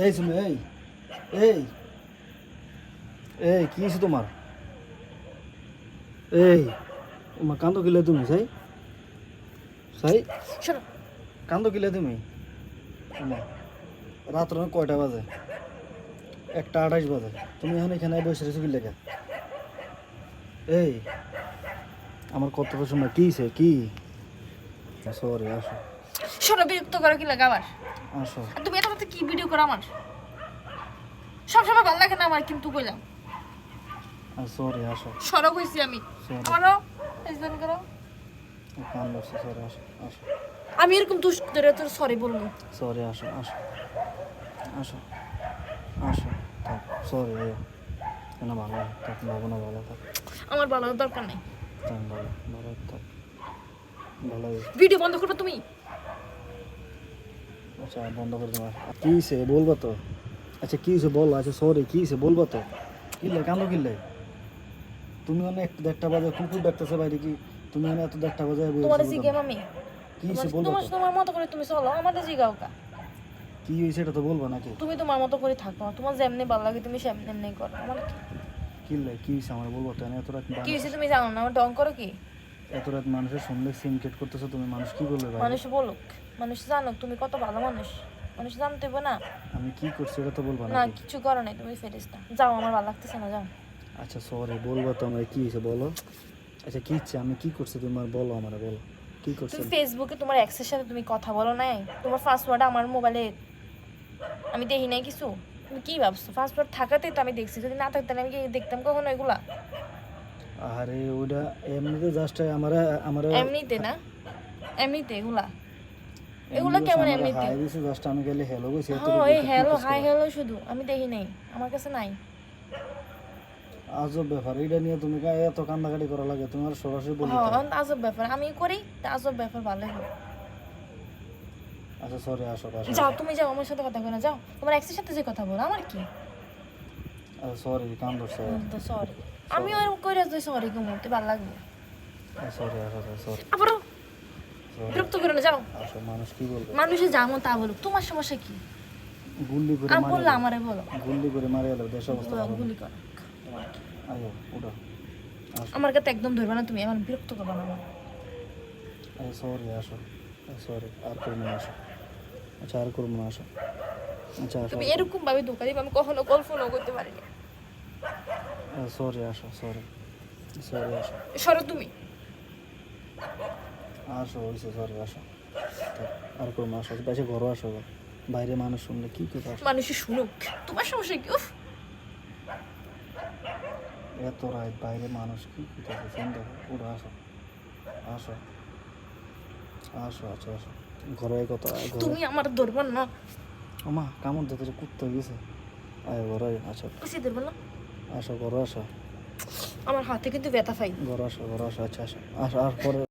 এই শুনে এই এই এই কি হয়েছে তোমার? এই তোমার কান্দ কিলে তুমি সাই সাই কান্দ কিলে তুমি? তোমার রাত্র কয়টা বাজে? একটা আঠাইশ বাজে। তুমি এখন এখানে বসে রেছো কি? লেখা এই আমার কতটা সময়? কি সে কি? সরি আসো। শোনো বিরক্ত করো কি লাগে আবার? আর তুমি এত রাতে কি ভিডিও করো আমার? সবসময় ভালো লাগে না আমার কিন্তু কইলাম। সরি আসো। সরো কইছি আমি। করো। সরি আসো আসো। আমি এরকম দুষ্ট ধরে তোর সরি বলব। সরি আসো আসো। আসো আসো থাক সরি কেন ভালো থাক ভাবো না ভালো থাক। আমার ভালো দরকার নাই। ভালো ভালো থাক। ভালো ভিডিও বন্ধ করবে তুমি। আচ্ছা বন্ধ করে তোমার কি হয়েছে বলব তো। আচ্ছা কি বলো? আচ্ছা সরি কি বলব তো। কিনলে কেন কিনলে তুমি অনেক দেড়টা বাজে কুকুর ডাকতেছে বাইরে কি? তুমি অনেক এত দেড়টা বাজে তোমার কি হয়েছে বলব তোমার তোমার মতো করে তুমি চলো আমাদের জিগাও কা কি হয়েছে এটা তো বলব নাকি? তুমি তোমার মতো করে থাকো তোমার যেমনি ভালো লাগে তুমি সেমনি এমনি করো। আমার কি- কি হয়েছে আমার? বলব তো এত রাত কি হয়েছে তুমি জানো না? আমার ডং করো কি? এত রাত মানুষের শুনলে সিম কেট করতেছো তুমি মানুষ কি বলবে মানুষ বলুক। মানুষ জানুক তুমি কত ভালো মানুষ। মানুষ জানতে হবে না। আমি কি করছি এটা তো বলব না কিছু করো নাই তুমি ফেরিস না যাও আমার ভালো লাগতেছে না যাও। আচ্ছা সরি বলব তো আমার কি হয়েছে বলো। আচ্ছা কি ইচ্ছে আমি কি করছি? তোমার বলো আমার বলো। কি করছি? তুমি ফেসবুকে তোমার এক্সের সাথে তুমি কথা বলো নাই? তোমার পাসওয়ার্ড আমার মোবাইলে আমি দেখি নাই কিছু? তুমি কি ভাবছ? পাসওয়ার্ড থাকাতেই তো আমি দেখছি। যদি না থাকতে আমি কি দেখতাম কখনো এগুলা? আরে ওটা এমনিতে জাস্ট আমার আমার এমনিতে না? এমনিতে এগুলা? এগুলা কেমন হাই দিছে জাস্ট আমি গেলে হ্যালো কইছি এত হ্যাঁ এই হ্যালো হাই হ্যালো শুধু আমি দেখি নাই আমার কাছে নাই। আজব ব্যাপার এটা নিয়ে তুমি এত কান্দাকাটি করা লাগে তোমার সরাসরি বলি হ্যাঁ আজব ব্যাপার আমি করি তা আজব ব্যাপার ভালো হোক আচ্ছা সরি আসো যাও তুমি যাও আমার সাথে কথা বলো যাও। তোমার এক্সের সাথে যে কথা বলো আমার কি? আচ্ছা সরি কান ধরছে সরি আমি ওরকম করে সরি ঘুমোতে ভালো লাগবে। সরি আসো সরি আবারও সরি বিরক্ত করে না যাও। মানুষ কি বলবে? মানুষে যাব তা বলুক। তোমার সমস্যা কি? গুল্লি করে আমি মারে আমারে বলো। গুল্লি করে মারে এলো দেশ অবস্থা গুলি করো। আয়ো আসো। আমার কাছে একদম ধরবে না তুমি আমার বিরক্ত করবে না। সরি আসো। সরি আর করব না আসো। আচ্ছা আর করব না আসো। আচ্ছা তুমি এরকম ভাবে ধোকা দিবে আমি কখনো কল্পনাও করতে পারিনি। সরি আসো সরি। সরি আসো। সরো তুমি। আসো হয়েছে সরি আসো। আর করব না আসো ঘরও আসো বাইরে মানুষ শুনলে কি আসো মানুষে শুনুক। তোমার সমস্যা কি? উফ! এত রাত বাইরে মানুষ কি পুরো আসো। আসো। আসো আচ্ছা আসো। ঘরে কত তুমি আমার ধরবে না। আমা কামড় দিতে কুত্তা গেছে। আয় ঘরে আচ্ছা বেশি না? আসো ঘরে আসো। আমার হাতে কিন্তু ব্যথা পাই। ঘরে আসো ঘরে আসো আচ্ছা আসো। আসো আর পরে